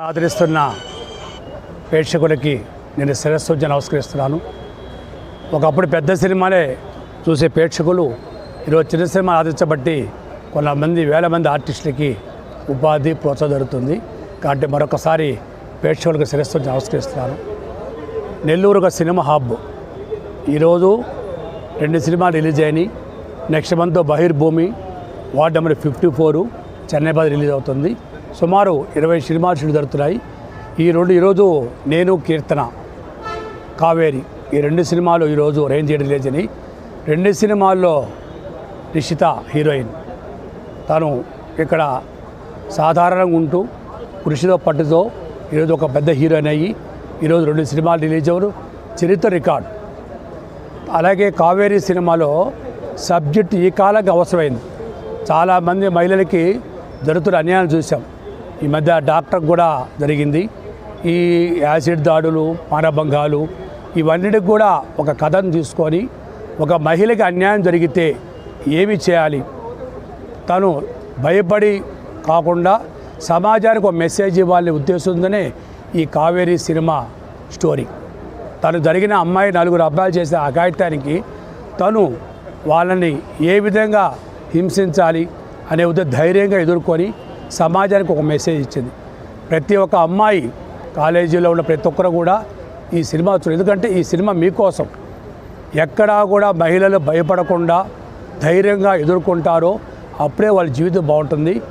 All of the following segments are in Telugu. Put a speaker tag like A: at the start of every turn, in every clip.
A: ఆదరిస్తున్న ప్రేక్షకులకి నేను శిరస్సు నమస్కరిస్తున్నాను. ఒకప్పుడు పెద్ద సినిమాలే చూసే ప్రేక్షకులు ఈరోజు చిన్న సినిమా ఆదరించబట్టి కొంతమంది వేల మంది ఆర్టిస్టులకి ఉపాధి ప్రోత్సాహం జరుగుతుంది. కాబట్టి మరొకసారి ప్రేక్షకులకు శిరస్సు నమస్కరిస్తున్నాను. నెల్లూరు ఒక సినిమా హబ్. ఈరోజు రెండు సినిమాలు రిలీజ్ అయినాయి. Next month Bahirbhoomi ward number fifty four Chennai బాద్ release అవుతుంది. సుమారు ఇరవై సినిమా జరుగుతున్నాయి. ఈ రెండు ఈరోజు నేను కీర్తన కావేరి ఈ రెండు సినిమాలు ఈరోజు రేంజ్ చేయడం లేదని రెండు సినిమాల్లో నిషిత హీరోయిన్. తను ఇక్కడ సాధారణంగా ఉంటూ కృషితో పట్టుతో ఈరోజు ఒక పెద్ద హీరోయిన్ అయ్యి ఈరోజు రెండు సినిమాలు రిలీజ్ అవ్వరు చరిత్ర రికార్డ్. అలాగే కావేరీ సినిమాలో సబ్జెక్ట్ ఈ కాలంకి అవసరమైంది. చాలామంది మహిళలకి జరుగుతున్న అన్యాయం చూసాం. ఈ మధ్య డాక్టర్ కూడా జరిగింది. ఈ యాసిడ్ దాడులు మానభంగాలు ఇవన్నిటికి కూడా ఒక కథను తీసుకొని ఒక మహిళకి అన్యాయం జరిగితే ఏమి చేయాలి? తను భయపడి కాకుండా సమాజానికి ఒక మెసేజ్ ఇవ్వాలనే ఉద్దేశంతోనే ఈ కావేరీ సినిమా స్టోరీ. తను జరిగిన అమ్మాయి నలుగురు అబ్బాయిలు చేసే అఘాయిత్యానికి తను వాళ్ళని ఏ విధంగా హింసించాలి అనే ఉద్దేశం ధైర్యంగా ఎదుర్కొని సమాజానికి ఒక మెసేజ్ ఇచ్చింది. ప్రతి ఒక్క అమ్మాయి కాలేజీలో ఉన్న ప్రతి ఒక్కరు కూడా ఈ సినిమా చూడు ఎందుకంటే ఈ సినిమా మీకోసం. ఎక్కడా కూడా మహిళలు భయపడకుండా ధైర్యంగా ఎదుర్కొంటారో అప్పుడే వాళ్ళ జీవితం బాగుంటుంది.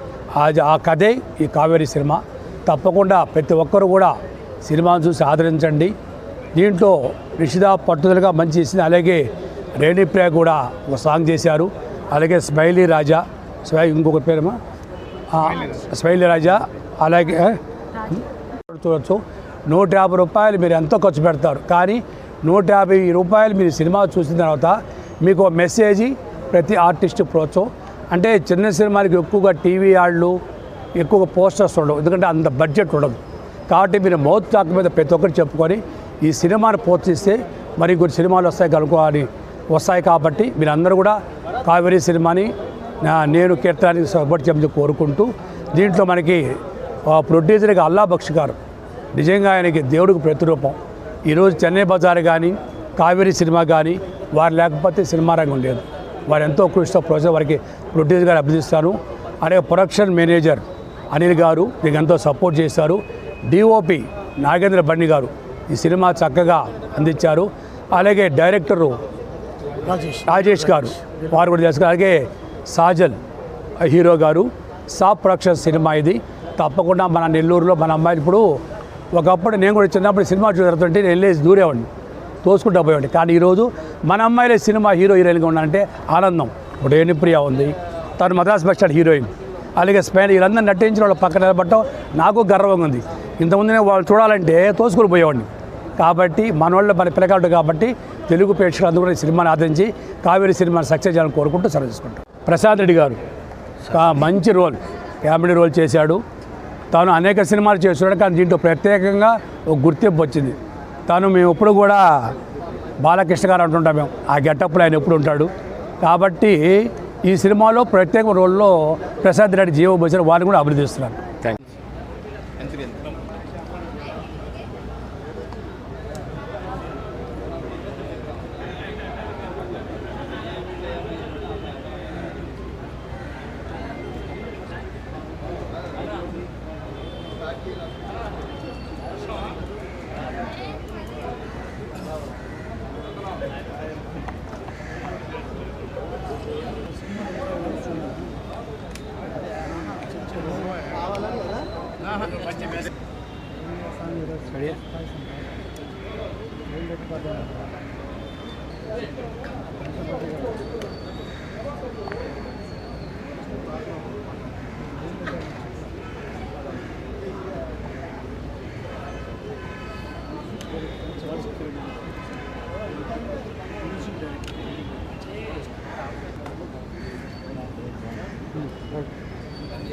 A: అది ఆ కథే ఈ కావేరీ సినిమా. తప్పకుండా ప్రతి ఒక్కరు కూడా సినిమాను చూసి ఆదరించండి. దీంట్లో నిషిద పట్టుదలగా మంచి చేసింది. అలాగే రేణిప్రియ కూడా ఒక సాంగ్ చేశారు. అలాగే స్మైలీ రాజా. స్వై ఇంకొక పేరమా ఆ, రాజా అలాగే చూడవచ్చు నూట యాభై రూపాయలు మీరు ఎంతో ఖర్చు పెడతారు. కానీ నూట యాభై రూపాయలు మీరు సినిమా చూసిన తర్వాత మీకు మెసేజ్ ప్రతి ఆర్టిస్ట్ ప్రోత్సవం అంటే చిన్న సినిమాలకు ఎక్కువగా టీవీ యాడ్లు ఎక్కువగా పోస్టర్స్ ఉండవు. ఎందుకంటే అంత బడ్జెట్ ఉండదు. కాబట్టి మీరు మౌత్ టాక్ మీద ప్రతి ఒక్కరు చెప్పుకొని ఈ సినిమాను ప్రోత్సహిస్తే మరి కొన్ని సినిమాలు వస్తాయి కనుక్కోవాలి వస్తాయి కాబట్టి మీరందరూ కూడా కావేరీ సినిమాని నేను కీర్తనానికి సపోర్ట్ చేయమని కోరుకుంటూ దీంట్లో మనకి ఆ, ప్రొడ్యూసర్గా అల్లా బక్ష్ గారు. నిజంగా ఆయనకి దేవుడికి ప్రతిరూపం. ఈరోజు చెన్నై బజార్ కానీ కావేరీ సినిమా కానీ వారు లేకపోతే సినిమా రంగం లేదు. వారు ఎంతో కృషితో ప్రోత్సాహం వారికి ప్రొడ్యూసర్ గారు అభినందిస్తాను. అలాగే ప్రొడక్షన్ మేనేజర్ అనిల్ గారు మీకు ఎంతో సపోర్ట్ చేశారు. డిఓపి నాగేంద్ర బండి గారు ఈ సినిమా చక్కగా అందించారు. అలాగే డైరెక్టరు రాజేష్. గారు వారు కూడా చేసుకున్నారు అలాగే సాజల్ హీరో గారు సాప్ ప్రొడక్షన్ సినిమా ఇది. తప్పకుండా మన నెల్లూరులో మన అమ్మాయిలు ఇప్పుడు ఒకప్పుడు నేను కూడా చిన్నప్పుడు సినిమా చూడుతుంటే నేను వెళ్ళేసి దూరేవాడిని తోసుకుంటూ పోయేవాడిని. కానీ ఈరోజు మన అమ్మాయిలే సినిమా హీరో హీరోయిన్గా ఉన్నారంటే ఆనందం. ఇప్పుడు ఏనుప్రియ ఉంది తను మద్రాస్ బస్ స్టాండ్ హీరోయిన్. అలాగే స్పెయిన్ వీళ్ళందరూ నటించిన వాళ్ళ పక్కన నిలబడటం నాకు గర్వంగా ఉంది. ఇంతకుముందు నేను వాళ్ళు చూడాలంటే తోసుకుని పోయేవాడిని. కాబట్టి మన మన పిల్లగాడు కాబట్టి తెలుగు ప్రేక్షకులందరూ కూడా ఈ సినిమాని ఆదరించి కావేరీ సినిమాని సక్సెస్ చేయాలని కోరుకుంటూ సెలవు తీసుకుంటాం. ప్రసాద్ రెడ్డి గారు. మంచి రోల్ కామెడీ రోల్ చేశాడు. తాను అనేక సినిమాలు చేస్తున్నాడు కానీ దీంట్లో ప్రత్యేకంగా ఒక గుర్తింపు వచ్చింది. తాను మేము ఎప్పుడు కూడా బాలకృష్ణ గారు అంటుంటాం మేము ఆ గెటప్లో ఆయన ఎప్పుడు ఉంటాడు. కాబట్టి ఈ సినిమాలో ప్రత్యేక రోల్లో ప్రసాద్ రెడ్డి జీవ వారిని కూడా बढ़िया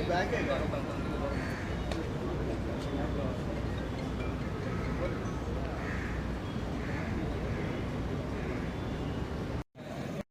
B: बैक है